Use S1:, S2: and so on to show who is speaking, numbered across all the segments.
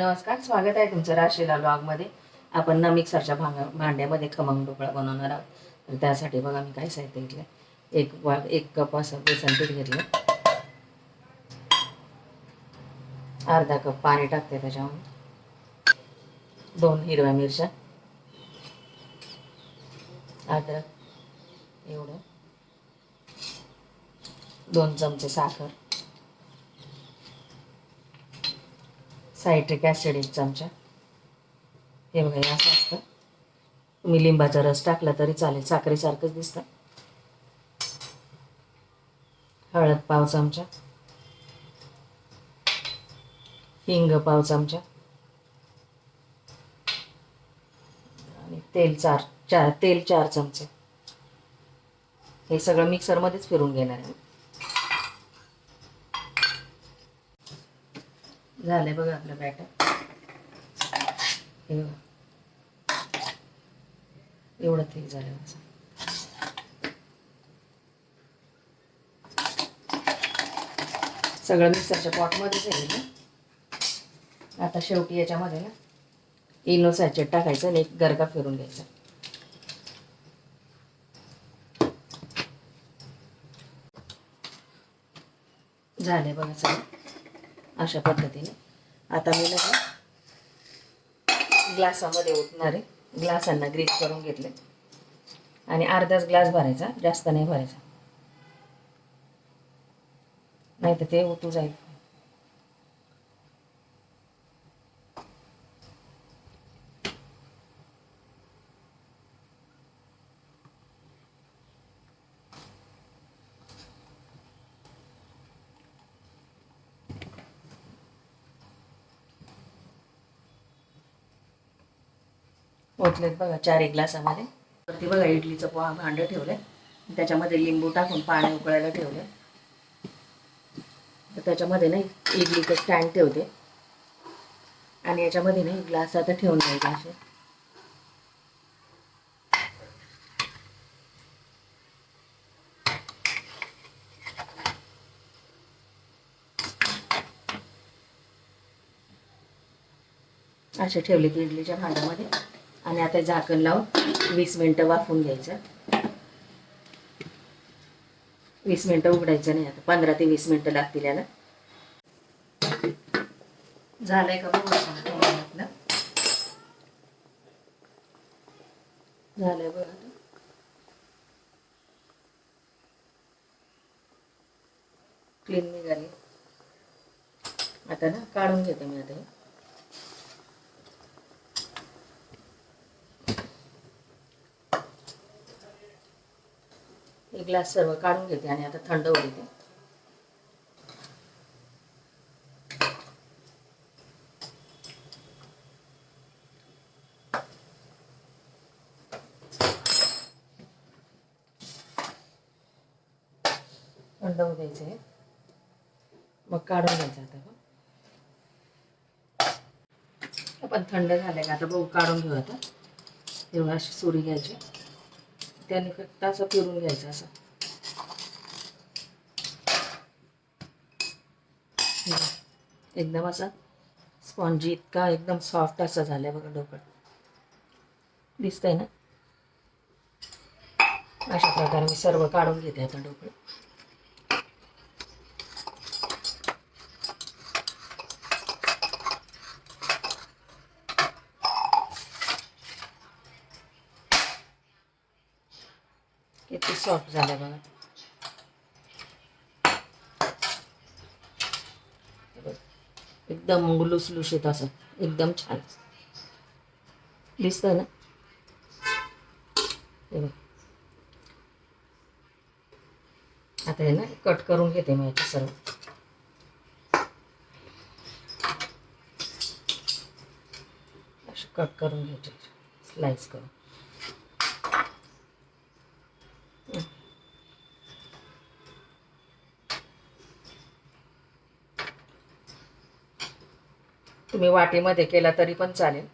S1: नमस्कार स्वागत आहे तुमचं राशीला ब्लॉगमध्ये आपण ना मिक्सरच्या भांग भांड्यामध्ये खमंग ढोकळा बनवणार आहोत. तर त्यासाठी बघा मी काय साहित्य घेतलं एक वा एक कप असं बेसन पीठ घेतलं अर्धा कप पाणी टाकते त्याच्यामध्ये दोन हिरव्या मिरच्या. अद्रक एवढं. दोन चमचे साखर. सायट्रिक ॲसिड एक चमचा. हे बघा हे असं असतं. तुम्ही लिंबाचा रस टाकला तरी चालेल साखरेसारखंच दिसतं. हळद पाव चमचा. हिंग पाव चमचा. आणि तेल चार चार तेल चार चमचे. हे सगळं मिक्सरमध्येच फिरून घेणार आहे. झालंय बघा आपलं बॅटर हे बघा. एवढं थिक झालं असं सगळं मिक्सरच्या पॉटमध्येच आहे ना आता शेवटी याच्यामध्ये ना इनो सॅचेट टाकायचं आणि एक गरका फिरून घ्यायचा. झाले बघा सगळं. अशा पद्धतीने. आता मी ना ग्लासामध्ये ओतणार आहे. ग्लासांना ग्रीस करून घेतले. आणि अर्धाच ग्लास भरायचा जास्त नाही भरायचा. नाही तर ते ओतू जाईल. ओतलेत बघा चार एक ग्लासामध्ये. वरती बघा इडलीचं पोहा भांडं ठेवलंय. त्याच्यामध्ये लिंबू टाकून पाणी उकळायला ठेवलंय. तर त्याच्यामध्ये ना इडलीचं स्टँड ठेवते. आणि याच्यामध्ये ना ग्लास आता ठेवून द्यायचे असे असे ठेवले की इडलीच्या भांड्यामध्ये. आणि आता झाकण लावून वीस मिनटं वाफवून घ्यायचं. वीस मिनटं उघडायचं नाही आता. पंधरा ते वीस मिनटं लागतील याला. झालंय का बघू आपलं? झालंय बघा क्लीन निघाली. आता ना काढून घेते मी आता हे. एक ग्लास सर्व काढून घेते आणि आता थंड होऊ देते. थंड होऊ द्यायचं आहे मग काढून घ्यायचं आता पण आपण थंड झालं का आता बघू काढून घेऊ आता. तेव्हा अशी सुरी घ्यायची. त्याने फक्त असं फिरून घ्यायचं असं. एकदम असा स्पॉन्जी इतका एकदम सॉफ्ट असं झालंय बघा डोकं. दिसतंय ना? अशा प्रकारे मी सर्व काढून घेते आता डोकं. किती सॉफ्ट झालं बघा एकदम लुसलुशीत असं एकदम छान दिसतं ना हे बघ. आता हे ना कट करून घेते मी याचं सर्व असे कट करून घ्यायचे स्लाइस करून तुम्ही वाटीमध्ये केला तरी पण चालेल.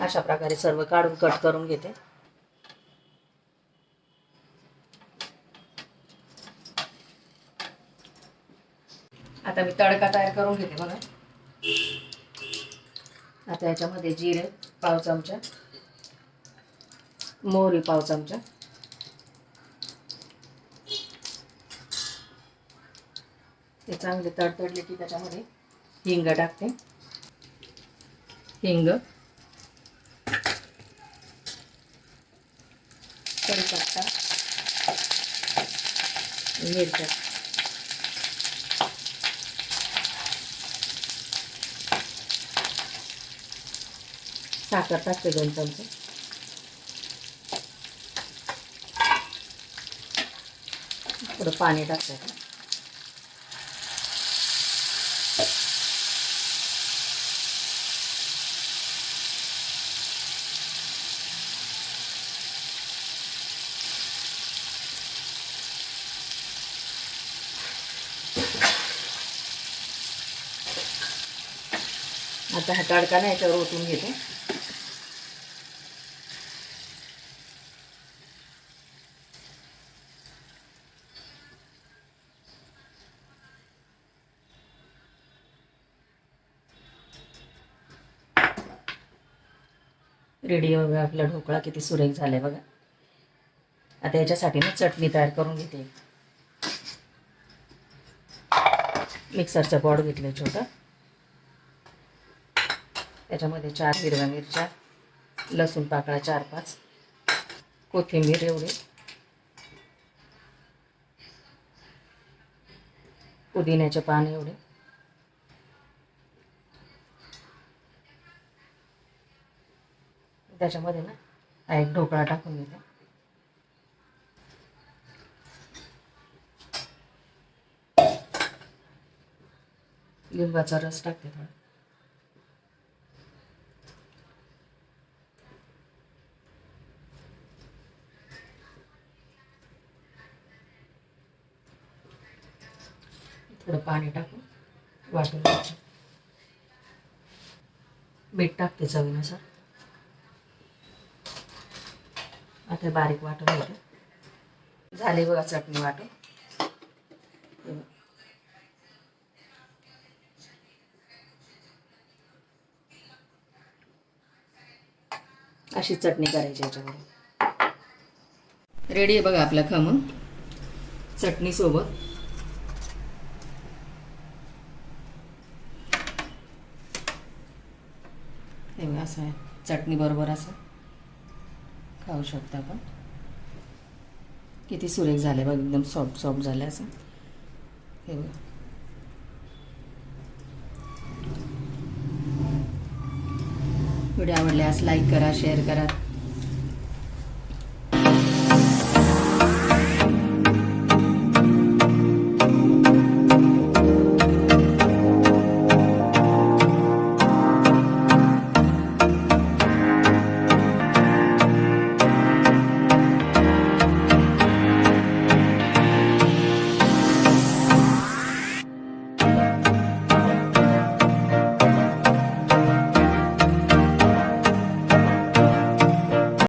S1: अशा प्रकारे सर्व काढून कट करून घेते. आता मी तडका तयार करून घेते बघा. आता याच्यामध्ये जिरे पाव चमचा मोहरी पाव चमचा ते चांगले तडतडले की त्याच्यामध्ये हिंग टाकते. हिंग कढीपत्ता मिरच्या. साखर टाकते दोन चमचे थोडं पाणी टाकते आता. हा तडका नाही याच्यावर ओतून घेते रेडी बघा आपला ढोकळा किती सुरेख झालाय बघा. आता याच्यासाठी ना चटणी तयार करून घेते. मिक्सरचं बॉड घेतलं छोटं. त्याच्यामध्ये चार हिरव्या मिरच्या लसूण पाकळा चार पाच कोथिंबीर एवढी. पुदिन्याचे पान एवढे. त्याच्यामध्ये ना हा एक ढोकळा टाकून घेते. लिंबाचा रस टाकते थोडा. थोडं पाणी टाकून वाटून मीठ टाकते चवीनुसार. हे बारीक वाटून घेते झाली बघा चटणी वाटून अशी चटणी करायची याच्यावर रेडी आहे बघा आपला खमंग चटणी सोबत. हे असं आहे. चटणी बरोबर असं. खाऊ शकता आपण. किती सुरेख झाले बघ एकदम सॉफ्ट सॉफ्ट झाले असं. हे बघ. व्हिडिओ आवडल्यास लाईक करा शेअर करा.